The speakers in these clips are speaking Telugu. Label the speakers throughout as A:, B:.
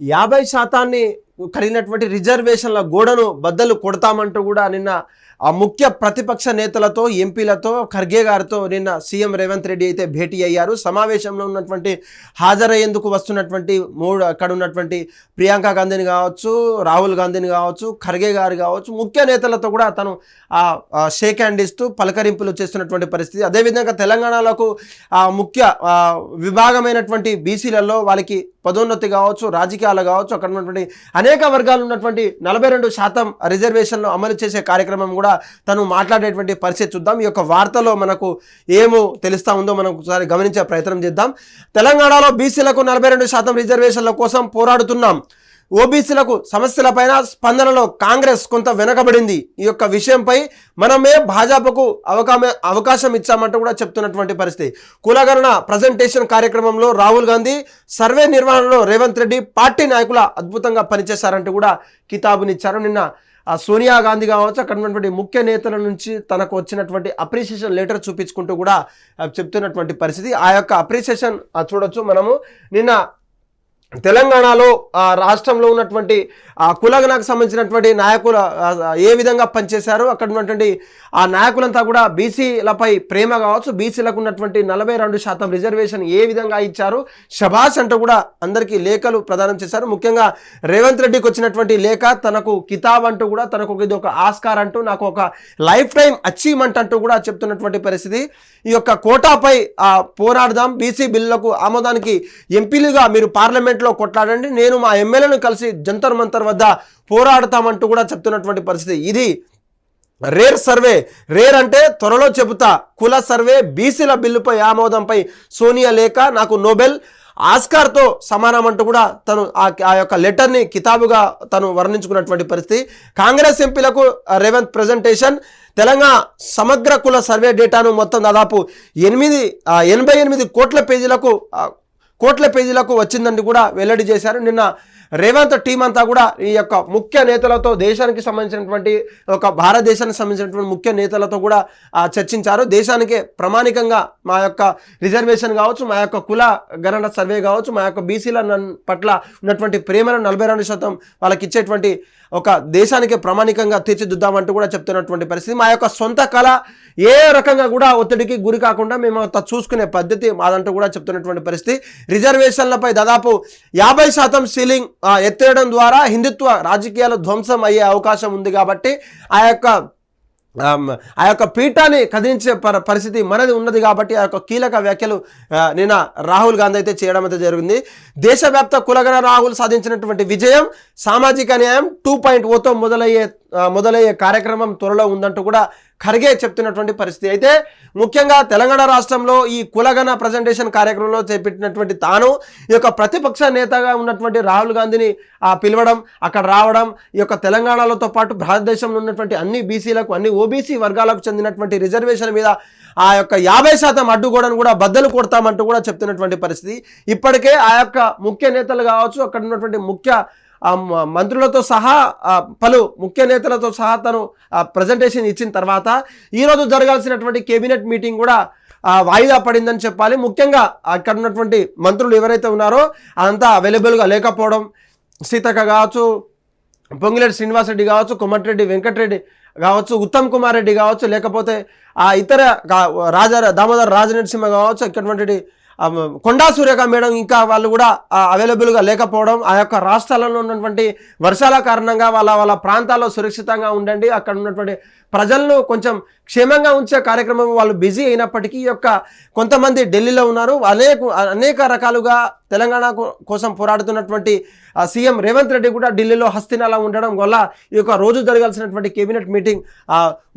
A: యాభై శాతాన్ని కలిగినటువంటి రిజర్వేషన్ల గోడను బద్దలు కొడతామంటూ కూడా నిన్న ఆ ముఖ్య ప్రతిపక్ష నేతలతో ఎంపీలతో ఖర్గే గారితో నిన్న సీఎం రేవంత్ రెడ్డి అయితే భేటీ అయ్యారు. సమావేశంలో ఉన్నటువంటి హాజరయ్యేందుకు వస్తున్నటువంటి మూడు అక్కడ ఉన్నటువంటి ప్రియాంక గాంధీని కావచ్చు రాహుల్ గాంధీని కావచ్చు ఖర్గే గారు కావచ్చు ముఖ్య నేతలతో కూడా తను ఆ, షేక్ హ్యాండ్ ఇస్తూ పలకరింపులు చేస్తున్నటువంటి పరిస్థితి. అదేవిధంగా తెలంగాణలకు ఆ, ముఖ్య విభాగమైనటువంటి బీసీలలో వాళ్ళకి పదోన్నతి కావచ్చు రాజకీయాలు కావచ్చు అక్కడ ఉన్నటువంటి అనేక వర్గాలు ఉన్నటువంటి నలభై రెండు శాతం రిజర్వేషన్లు అమలు చేసే కార్యక్రమం కూడా తను మాట్లాడేటువంటి పరిస్థితి చూద్దాం. ఈ యొక్క వార్తలో మనకు ఏమో తెలుస్తా ఉందో మనం ఒకసారి గమనించే ప్రయత్నం చేద్దాం. తెలంగాణలో బీసీలకు నలభై రెండు శాతం రిజర్వేషన్ల కోసం పోరాడుతున్నాం. ఓబీసీలకు సమస్యలపైన స్పందనలో కాంగ్రెస్ కొంత వెనకబడింది. ఈ యొక్క విషయంపై మనమే భాజపాకు అవకాశం అవకాశం ఇచ్చామంటూ కూడా చెప్తున్నటువంటి పరిస్థితి. కులగణన ప్రజెంటేషన్ కార్యక్రమంలో రాహుల్ గాంధీ సర్వే నిర్వహణలో రేవంత్ రెడ్డి పార్టీ నాయకుల అద్భుతంగా పనిచేశారంటూ కూడా కితాబునిచ్చారు నిన్న ఆ సోనియా గాంధీ కావచ్చు అక్కడ ఉన్నటువంటి ముఖ్య నేతల నుంచి తనకు వచ్చినటువంటి అప్రిసియేషన్ లెటర్ చూపించుకుంటూ కూడా చెప్తున్నటువంటి పరిస్థితి. ఆ యొక్క అప్రిసియేషన్ చూడొచ్చు మనము. నిన్న తెలంగాణలో ఆ, రాష్ట్రంలో ఉన్నటువంటి ఆ కులగనకు సంబంధించినటువంటి నాయకులు ఏ విధంగా పనిచేశారు అక్కడ ఉన్నటువంటి ఆ నాయకులంతా కూడా బీసీలపై ప్రేమ కావచ్చు బీసీలకు ఉన్నటువంటి నలభై రెండు శాతం రిజర్వేషన్ ఏ విధంగా ఇచ్చారు షబాష్ అంటూ కూడా అందరికీ లేఖలు ప్రదానం చేశారు. ముఖ్యంగా రేవంత్ రెడ్డికి వచ్చినటువంటి లేఖ తనకు కితాబ్ అంటూ కూడా తనకు ఇది ఒక ఆస్కార్ అంటూ నాకు ఒక లైఫ్ టైం అచీవ్మెంట్ అంటూ కూడా చెప్తున్నటువంటి పరిస్థితి. ఈ యొక్క కోటాపై ఆ, పోరాడదాం బీసీ బిల్లులకు ఆమోదానికి ఎంపీలుగా మీరు పార్లమెంట్ పార్లమెంట్లో కొట్లాడండి. నేను మా ఎమ్మెల్యేను కలిసి జంతర్ మంతర్ వద్ద పోరాడతామంటూ కూడా చెప్తున్నటువంటి పరిస్థితి. ఇది రేర్ సర్వే. రేర్ అంటే త్వరలో చెబుతా. కుల సర్వే బీసీల బిల్లుపై ఆమోదంపై సోనియా లేఖ నాకు నోబెల్ ఆస్కార్తో సమానం అంటూ కూడా తను ఆ యొక్క లెటర్ని కితాబుగా తను వర్ణించుకున్నటువంటి పరిస్థితి. కాంగ్రెస్ ఎంపీలకు రేవంత్ ప్రజెంటేషన్. తెలంగాణ సమగ్ర కుల సర్వే డేటాను మొత్తం దాదాపు ఎనిమిది ఎనభై ఎనిమిది కోట్ల పేజీలకు కోట్ల పేజీలకు వచ్చిందని కూడా వెల్లడి చేశారు. నిన్న రేవంత్ టీం అంతా కూడా ఈ యొక్క ముఖ్య నేతలతో దేశానికి సంబంధించినటువంటి ఒక భారతదేశానికి సంబంధించినటువంటి ముఖ్య నేతలతో కూడా చర్చించారు. దేశానికి ప్రామాణికంగా మా యొక్క రిజర్వేషన్ కావచ్చు మా యొక్క కుల గణన సర్వే కావచ్చు మా యొక్క బీసీల పట్ల ఉన్నటువంటి ప్రేమను నలభై రెండు శాతం వాళ్ళకి ఇచ్చేటువంటి ఒక దేశానికి ప్రామాణికంగా తీర్చిదిద్దామంటూ కూడా చెప్తున్నటువంటి పరిస్థితి. మా యొక్క సొంత కళ ఏ రకంగా కూడా ఒత్తిడికి గురి కాకుండా మేము అంత చూసుకునే పద్ధతి మాదంటూ కూడా చెప్తున్నటువంటి పరిస్థితి. రిజర్వేషన్లపై దాదాపు యాభై శాతం సీలింగ్ ఎత్తేయడం ద్వారా హిందుత్వ రాజకీయాలు ధ్వంసం అయ్యే అవకాశం ఉంది కాబట్టి ఆ యొక్క ఆ యొక్క పీఠాన్ని కదిలించే పర పరిస్థితి మనది ఉన్నది కాబట్టి ఆ యొక్క కీలక వ్యాఖ్యలు నిన్న రాహుల్ గాంధీ అయితే చేయడం అయితే జరిగింది. దేశవ్యాప్త కులగణ రాహుల్ సాధించినటువంటి విజయం సామాజిక న్యాయం టూ పాయింట్ ఓతో మొదలయ్యే మొదలయ్యే కార్యక్రమం త్వరలో ఉందంటూ కూడా ఖర్గే చెప్తున్నటువంటి పరిస్థితి. అయితే ముఖ్యంగా తెలంగాణ రాష్ట్రంలో ఈ కులగణ ప్రజెంటేషన్ కార్యక్రమంలో చేపట్టినటువంటి తాను ఈ యొక్క ప్రతిపక్ష నేతగా ఉన్నటువంటి రాహుల్ గాంధీని పిలవడం అక్కడ రావడం ఈ యొక్క తెలంగాణలతో పాటు భారతదేశంలో ఉన్నటువంటి అన్ని బీసీలకు అన్ని ఓబీసీ వర్గాలకు చెందినటువంటి రిజర్వేషన్ మీద ఆ యొక్క యాభై శాతం అడ్డుగోడను కూడా బద్దలు కొడతామంటూ కూడా చెప్తున్నటువంటి పరిస్థితి. ఇప్పటికే ఆ యొక్క ముఖ్య నేతలు కావచ్చు అక్కడ ఉన్నటువంటి ముఖ్య మంత్రులతో సహా పలు ముఖ్య నేతలతో సహా తను ప్రజెంటేషన్ ఇచ్చిన తర్వాత ఈరోజు జరగాల్సినటువంటి కేబినెట్ మీటింగ్ కూడా వాయిదా పడిందని చెప్పాలి. ముఖ్యంగా అక్కడ ఉన్నటువంటి మంత్రులు ఎవరైతే ఉన్నారో అదంతా అవైలబుల్గా లేకపోవడం సీతక్క కావచ్చు పొంగిరెడ్డి శ్రీనివాసరెడ్డి కావచ్చు కొమ్మటిరెడ్డి వెంకటరెడ్డి కావచ్చు ఉత్తమ్ కుమార్ రెడ్డి కావచ్చు లేకపోతే ఆ ఇతర రాజా దామోదర్ రాజనరసింహ కావచ్చు ఇక్కడ కొండా సూర్యక మేడం ఇంకా వాళ్ళు కూడా అవైలబుల్గా లేకపోవడం ఆ యొక్క రాష్ట్రాలలో ఉన్నటువంటి వర్షాల కారణంగా వాళ్ళ వాళ్ళ ప్రాంతాల్లో సురక్షితంగా ఉండండి. అక్కడ ఉన్నటువంటి ప్రజలను కొంచెం క్షేమంగా ఉంచే కార్యక్రమం వాళ్ళు బిజీ అయినప్పటికీ ఈ యొక్క కొంతమంది ఢిల్లీలో ఉన్నారు. అనేక అనేక రకాలుగా తెలంగాణ కోసం పోరాడుతున్నటువంటి సీఎం రేవంత్ రెడ్డి కూడా ఢిల్లీలో హస్తినాలా ఉండడం వల్ల ఈ యొక్క రోజు జరగాల్సినటువంటి కేబినెట్ మీటింగ్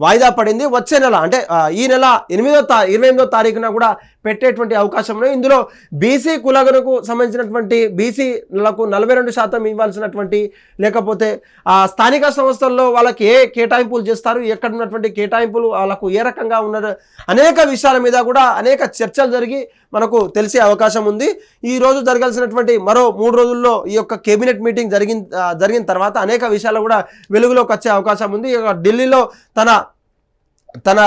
A: వాయిదా పడింది. వచ్చే నెల అంటే ఈ నెల ఎనిమిదో తా ఇరవై ఎనిమిదో తారీఖున కూడా పెట్టేటువంటి అవకాశం ఉంది ఇందులో బీసీ కులగనకు సంబంధించినటువంటి బీసీలకు నలభై రెండు శాతం ఇవ్వాల్సినటువంటి లేకపోతే ఆ స్థానిక సంస్థల్లో వాళ్ళకి ఏ కేటాయింపులు చేస్తారు ఎక్కడ ఉన్నటువంటి కేటాయింపులు వాళ్ళకు ఏ రకంగా ఉన్నారు అనేక విషయాల మీద కూడా అనేక చర్చలు జరిగి మనకు తెలిసే అవకాశం ఉంది. ఈ రోజు జరగాల్సినటువంటి మరో మూడు రోజుల్లో ఈ యొక్క కేబినెట్ మీటింగ్ జరిగిన జరిగిన తర్వాత అనేక విషయాలు కూడా వెలుగులోకి వచ్చే అవకాశం ఉంది. ఇక ఢిల్లీలో తన తన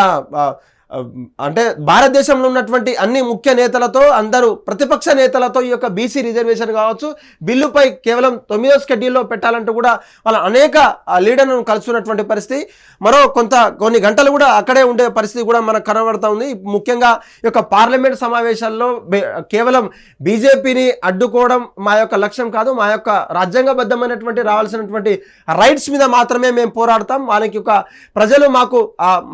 A: అంటే భారతదేశంలో ఉన్నటువంటి అన్ని ముఖ్య నేతలతో అందరూ ప్రతిపక్ష నేతలతో ఈ యొక్క బీసీ రిజర్వేషన్ కావచ్చు బిల్లుపై కేవలం తొమ్మిదో స్కెడ్యూల్లో పెట్టాలంటూ కూడా వాళ్ళ అనేక లీడర్లను కలుసుకున్నటువంటి పరిస్థితి. మరో కొంత కొన్ని గంటలు కూడా అక్కడే ఉండే పరిస్థితి కూడా మనకు కనబడుతూ ఉంది. ముఖ్యంగా ఈ యొక్క పార్లమెంట్ సమావేశాల్లో కేవలం బీజేపీని అడ్డుకోవడం మా యొక్క లక్ష్యం కాదు. మా యొక్క రాజ్యాంగబద్ధమైనటువంటి రావాల్సినటువంటి రైట్స్ మీద మాత్రమే మేము పోరాడతాం. వాళ్ళకి ఒక ప్రజలు మాకు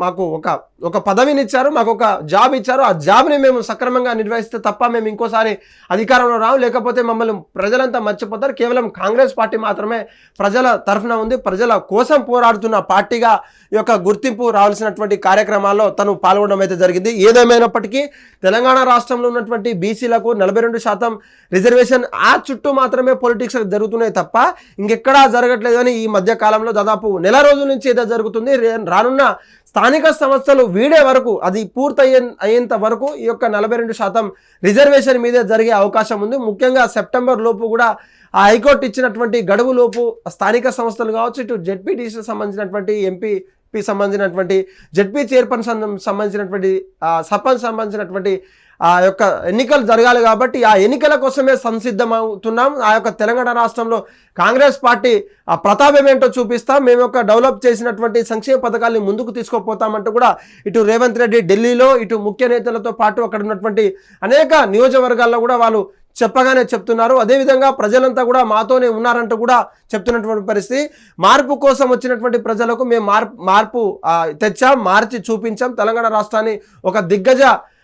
A: మాకు ఒక ఒక పదవిని ఇచ్చారు మాకు ఒక జాబ్ ఇచ్చారు. ఆ జాబ్ని మేము సక్రమంగా నిర్వహిస్తే తప్ప మేము ఇంకోసారి అధికారంలో రావు లేకపోతే మమ్మల్ని ప్రజలంతా మర్చిపోతారు. కేవలం కాంగ్రెస్ పార్టీ మాత్రమే ప్రజల తరఫున ఉంది. ప్రజల కోసం పోరాడుతున్న పార్టీగా యొక్క గుర్తింపు రావాల్సినటువంటి కార్యక్రమాల్లో తను పాల్గొనడం అయితే జరిగింది. ఏదేమైనప్పటికీ తెలంగాణ రాష్ట్రంలో ఉన్నటువంటి బీసీలకు నలభై రెండు శాతం రిజర్వేషన్ ఆ చుట్టూ మాత్రమే పొలిటిక్స్ జరుగుతున్నాయి తప్ప ఇంకెక్కడా జరగట్లేదు అని ఈ మధ్య కాలంలో దాదాపు నెల రోజుల నుంచి ఏదో జరుగుతుంది. రానున్న స్థానిక సంస్థలు వీడే వరకు అది పూర్తయ్యే అయ్యేంత వరకు ఈ యొక్క నలభై రెండు శాతం రిజర్వేషన్ మీదే జరిగే అవకాశం ఉంది. ముఖ్యంగా సెప్టెంబర్ లోపు కూడా ఆ హైకోర్టు ఇచ్చినటువంటి గడువు లోపు స్థానిక సంస్థలు కావచ్చు ఇటు జెడ్పీటీసీకి సంబంధించినటువంటి ఎంపీ పి సంబంధించినటువంటి జెడ్పీ చైర్పర్సన్ సంబంధించినటువంటి సర్పంచ్ సంబంధించినటువంటి ఆ యొక్క ఎన్నికలు జరగాలి కాబట్టి ఆ ఎన్నికల కోసమే సంసిద్ధమవుతున్నాం. ఆ యొక్క తెలంగాణ రాష్ట్రంలో కాంగ్రెస్ పార్టీ ఆ ప్రతాపం ఏంటో చూపిస్తాం. మేము యొక్క డెవలప్ చేసినటువంటి సంక్షేమ పథకాల్ని ముందుకు తీసుకుపోతామంటూ కూడా ఇటు రేవంత్ రెడ్డి ఢిల్లీలో ఇటు ముఖ్య నేతలతో పాటు అక్కడ ఉన్నటువంటి అనేక నియోజకవర్గాల్లో కూడా వాళ్ళు చెప్పగానే చెప్తున్నారు. అదేవిధంగా ప్రజలంతా కూడా మాతోనే ఉన్నారంటూ కూడా చెప్తున్నటువంటి పరిస్థితి. మార్పు కోసం వచ్చినటువంటి ప్రజలకు మేము మార్పు మార్పు తెచ్చాం మార్చి చూపించాం. తెలంగాణ రాష్ట్రాన్ని ఒక దిగ్గజ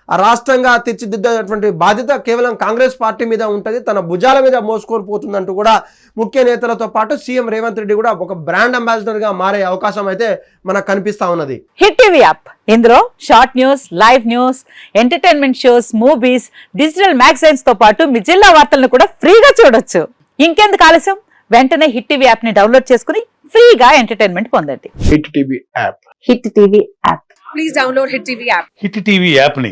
A: రాష్ట్రంగా తీర్చిదిద్దేటువంటి బాధ్యత కేవలం కాంగ్రెస్ పార్టీ మీద ఉంటుంది. తన భుజాల మీద మోసుకొని పోతుందంటూ కూడా ముఖ్య నేతలతో పాటు సీఎం రేవంత్ రెడ్డి కూడా ఒక బ్రాండ్ అంబాసిడర్గా మారే అవకాశం అయితే మనకు కనిపిస్తా ఉన్నది.
B: Hit TV app. ఇందులో short news live news entertainment shows movies digital మ్యాగజైన్స్తో పాటు మీ జిల్లా వార్తలను కూడా ఫ్రీగా చూడొచ్చు. ఇంకెందుకు ఆలస్యం? వెంటనే హిట్ టీవీ యాప్ని డౌన్లోడ్ చేసుకుని ఫ్రీగా ఎంటర్టైన్మెంట్ పొందండి.
C: Hit TV app.
B: Hit TV app
D: please download Hit TV app.
E: Hit TV యాప్ని